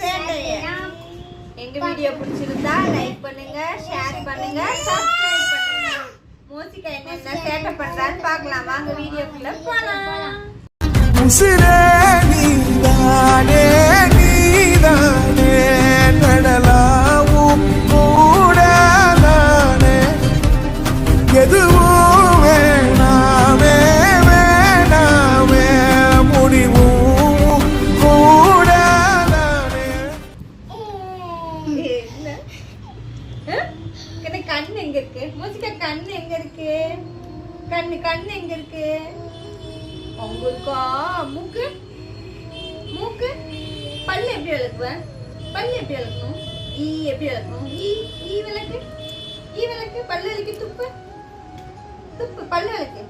சேட்டைய எங்க வீடியோ பிடிச்சிருந்தா லைக் பண்ணுங்க ஷேர் பண்ணுங்க சப்ஸ்கிரைப் பண்ணுங்க. மோசிகா என்னென்ன சேட்டை பண்றான்னு பார்க்கலாம். வாங்க வீடியோக்குள்ள போலாம். மூக்கு? மூக்கு? பல்லு எப்படி விளக்குவேன் பல்லு எப்படி விளக்கணும் ஈ எப்படி விளக்கணும் ஈ ஈ விளக்கு? ஈ விளக்கு? பல்லு விளக்கு துப்பு. துப்பு. பல்லு விளக்கு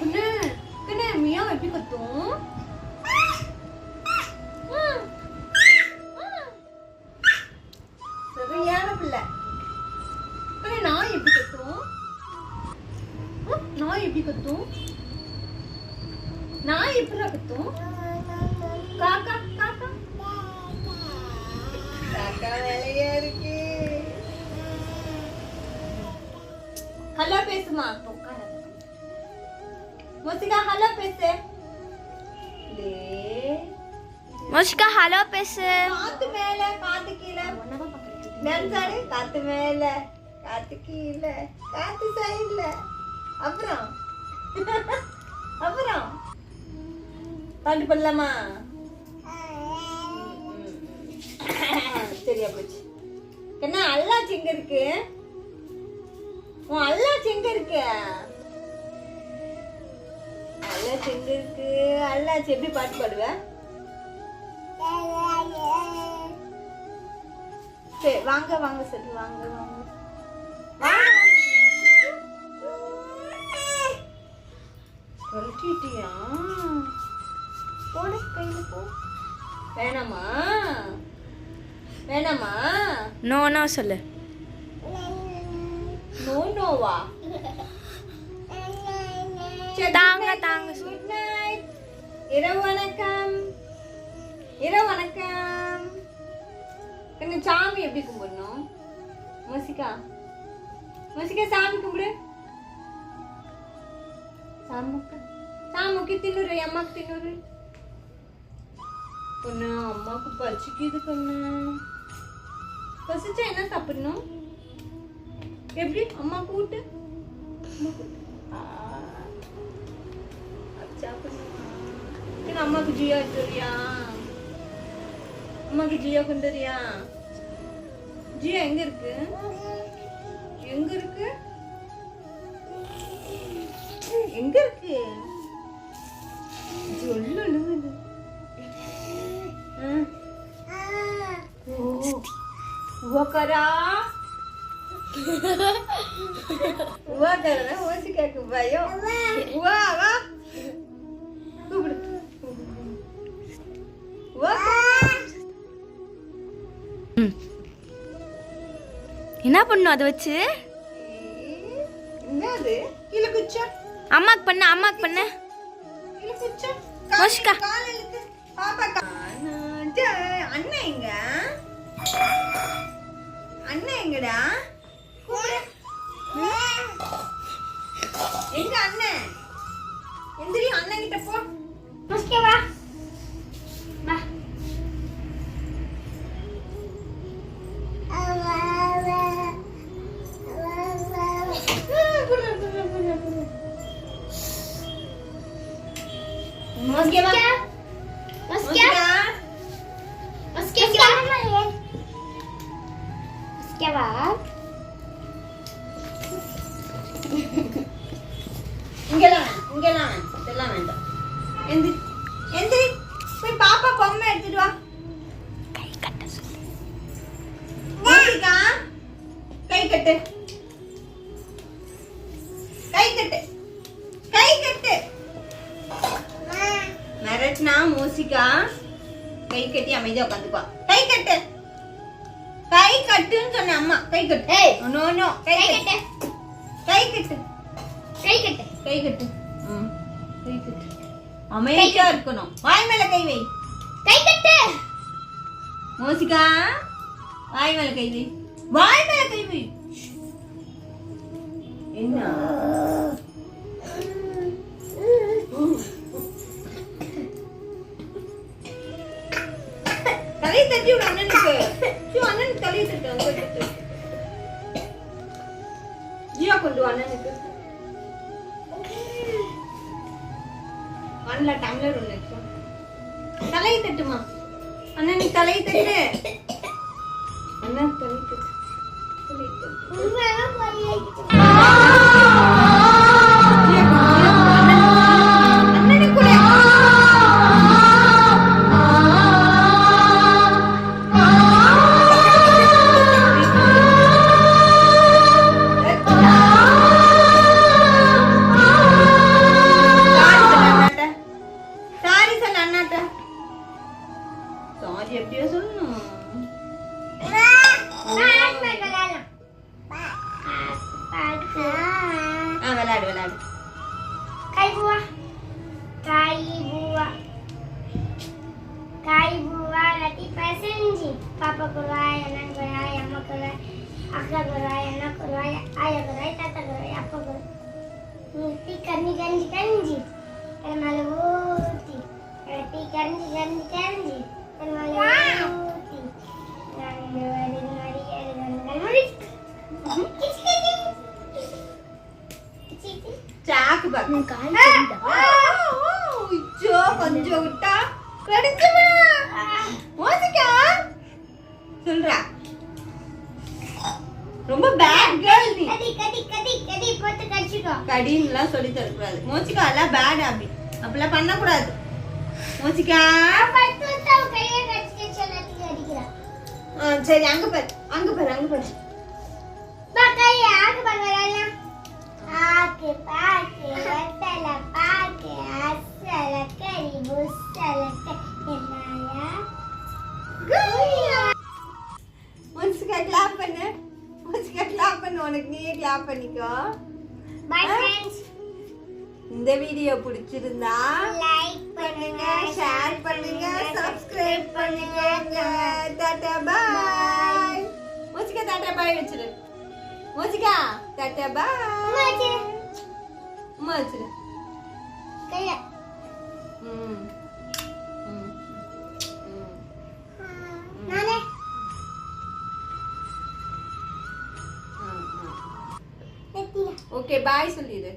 குண்ணு குண்ணு மியா எப்படி கத்தும்? நாய் எப்படி கத்தும் காக்கா காக்கா காக்கா வேலையா இருக்கு ஹலோ பேசுமா மோசிகா ஹலோ பேசு டேய். மோஷிகா ஹலோ பேசு காத்து மேல காத்து கீழே நினைச்சாரு காத்து மேல காத்து கீழே காத்து சைடுல அப்புறம் அப்புறம் பாட்டு பண்ணலாமா சரியா போச்சு. என்ன அல்லாச்சி எங்க இருக்கு? உன் அல்லாச்சி எங்க இருக்கு? அல்லாச்சி எங்க இருக்கு? அல்லாச்சி எப்படி பாட்டு பாடுவ? சரி வாங்க வாங்க சரி வாங்க வாங்க. கழட்டிட்டியா வேணாமா? வேணாமா? நோ நோ சொல்லு. நோ நோவா தாங்க. தாங்க. Night. இரவு வணக்கம். இரவு வணக்கம். என்ன சாமி எப்படி கும்பிடணும்? மோசிகா. மோசிகா சாமி கும்பிடு. சாமுக்கு சாமுக்கு தின்னுரு அம்மாக்கு தின்னுரு பொண்ணு அம்மாவுக்கு பசிக்குது பொண்ணு பசிச்சா என்ன சாப்பிடணும்? எப்படி? அம்மா கூட்டு. அம்மாக்கு ஜியா எடுத்துறியா அம்மாக்கு ஜியா கொண்டு வரியா ஜியா எங்க இருக்கு? எங்க இருக்கு? எங்க இருக்கு? சொல்லு உவக்கரா என்ன பண்ணும் அதை வச்சு? அம்மாக்கு பண்ண அம்மாக்கு பண்ண. மோஷ்கா. அண்ணன் எங்க? அண்ணன் எங்கடா? எங்க அண்ணன் எந்திரி அண்ணன் கிட்ட போ. மோஸ்கேவா Mosquera. இங்கெல்லாம் வேண்டாம், இங்கெல்லாம் வேண்டாம் இதெல்லாம் வேண்டாம். எந்திரி எந்திரி போய் பாப்பா பொம்மை எடுத்துட்டு வா. மோசிகா கை கட்டு. கை கட்டு. கை கட்டு. மிரட்னா மோசிகா கை கட்டி அமைதியா உட்காந்துக்குவா. கை கட்டு. கை கட்டுன்னு சொன்ன அம்மா. கை கட்டு. நோ நோ கை கட்டு. கை கட்டு. கை கட்டு. கை கட்டு. கை கட்டு. அமைதியா இருக்கணும். வாய் மேல கை வை. கை கட்டு. மோசிகா வாய் மேல கை வை. வாய் மேல கை வை. என்ன? தலையை தட்டி விடு அண்ணனுக்கு ஐயோ, அண்ணனுக்கு தலையை தட்டு அங்க தட்டு. ஜியா கொண்டு வா அண்ணனுக்கு அண்ணல டம்ளர் இருக்கு. தலையை தட்டுமா அண்ணனுக்கு தலையை தட்டு அண்ணனுக்கு தலையை தட்டு தலையை தட்டு. Ganti-ganti-ganti Ganti-ganti-ganti-ganti சொல்றா. ரொம்ப பேட் கேர்ள் நீ. கடி கடி கடி கடி போட்டு கடிச்சுக்கோ. கடின்னுலாம் சொல்லி தரக்கூடாது. மோசிக்கா எல்லாம் பேட் ஹாபிட் அப்படிலாம் பண்ணக்கூடாது. மோசிக்கா பத்து வருஷம் கையை கடிச்சு எல்லாத்தையும் அடிக்கிறான் ஆ, சரி அங்க பாரு. அங்க பாரு அங்க பாரு. பா கையை ஆக்கு பண்ணுறாங்க ஆக்கு பாக்கு வெத்தலை பாக்கு அசல கறி புசல கிளாப் பண்ணிக்கோ. பை ஃப்ரெண்ட்ஸ் இந்த வீடியோ பிடிச்சிருந்தா லைக் பண்ணுங்க ஷேர் பண்ணுங்க சப்ஸ்கிரைப் பண்ணுங்க. Tata bye. மோசிகா டாடா பாய் வச்சிரு. மோசிகா டாடா பாய். அம்மா வச்சிரு. கையை. ம். ம் நெத்தியா ஓகே பாய் சொல்லிடு